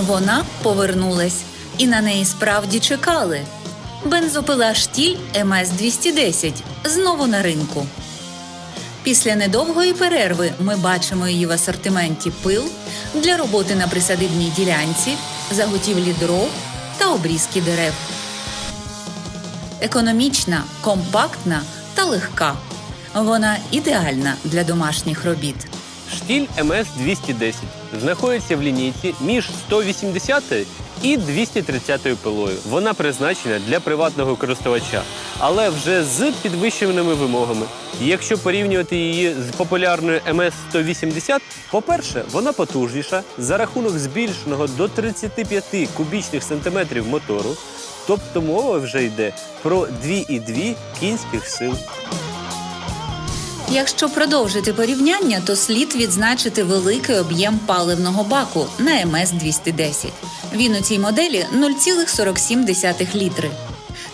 Вона повернулась, і на неї справді чекали. Бензопила штіль МС 210 знову на ринку. Після недовгої перерви ми бачимо її в асортименті пил для роботи на присадибній ділянці, заготівлі дров та обрізки дерев. Економічна, компактна та легка. Вона ідеальна для домашніх робіт. Штіль МС 210 знаходиться в лінійці між 180 і 230 пилою. Вона призначена для приватного користувача, але вже з підвищеними вимогами. Якщо порівнювати її з популярною МС 180, по-перше, вона потужніша за рахунок збільшеного до 35 кубічних сантиметрів мотору. Тобто мова вже йде про 2,2 кінських сил. Якщо продовжити порівняння, то слід відзначити великий об'єм паливного баку на МС 210. Він у цій моделі 0,47 літри.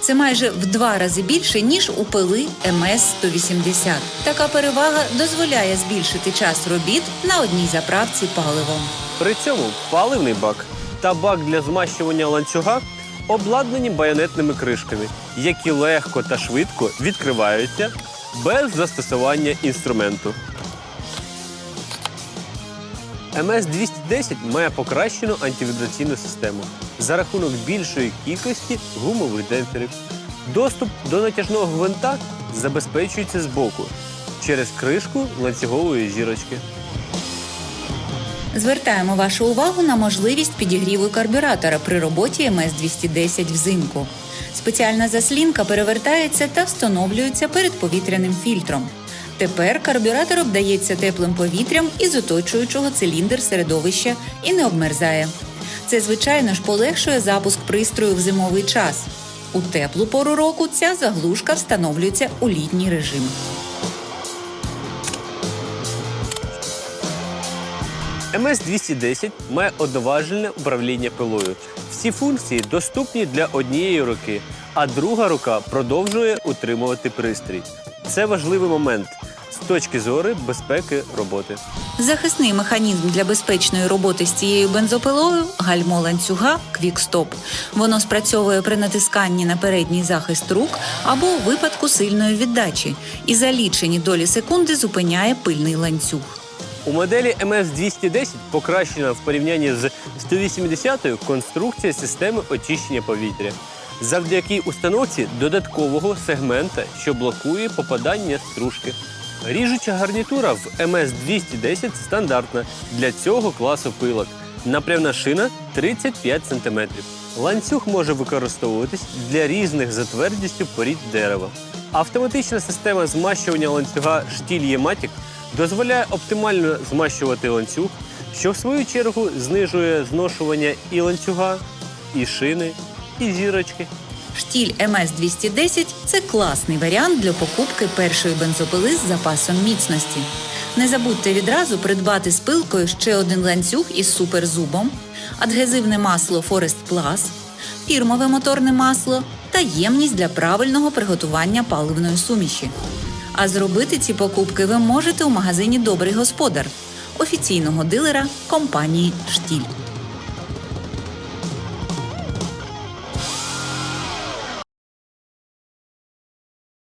Це майже в два рази більше ніж у пили МС 180. Така перевага дозволяє збільшити час робіт на одній заправці паливом. При цьому паливний бак та бак для змащування ланцюга обладнані байонетними кришками, які легко та швидко відкриваються без застосування інструменту. МС-210 має покращену антивібраційну систему за рахунок більшої кількості гумових демпферів. Доступ до натяжного гвинта забезпечується збоку через кришку ланцюгової зірочки. Звертаємо вашу увагу на можливість підігріву карбюратора при роботі МС 210 взимку. Спеціальна заслінка перевертається та встановлюється перед повітряним фільтром. Тепер карбюратор обдається теплим повітрям із оточуючого циліндр середовища і не обмерзає. Це, звичайно ж, полегшує запуск пристрою в зимовий час. У теплу пору року ця заглушка встановлюється у літній режим. МС-210 має одноважельне управління пилою. Всі функції доступні для однієї руки, а друга рука продовжує утримувати пристрій. Це важливий момент з точки зору безпеки роботи. Захисний механізм для безпечної роботи з цією бензопилою гальмо ланцюга Quick-Stop. Воно спрацьовує при натисканні на передній захист рук або у випадку сильної віддачі і за лічені долі секунди зупиняє пильний ланцюг. У моделі МС-210 покращена в порівнянні з 180-ю конструкція системи очищення повітря завдяки установці додаткового сегмента, що блокує попадання стружки. Ріжуча гарнітура в МС-210 стандартна для цього класу пилок. Напрямна шина 35 см. Ланцюг може використовуватись для різних за твердістю порід дерева. Автоматична система змащування ланцюга штіль Єматік дозволяє оптимально змащувати ланцюг, що в свою чергу знижує зношування і ланцюга, і шини, і зірочки. Штіль МС 210 це класний варіант для покупки першої бензопили з запасом міцності. Не забудьте відразу придбати з пилкою ще один ланцюг із суперзубом, адгезивне масло Forest Plus, фірмове моторне масло та ємність для правильного приготування паливної суміші. А зробити ці покупки ви можете у магазині Добрий господар, офіційного дилера компанії Штіль.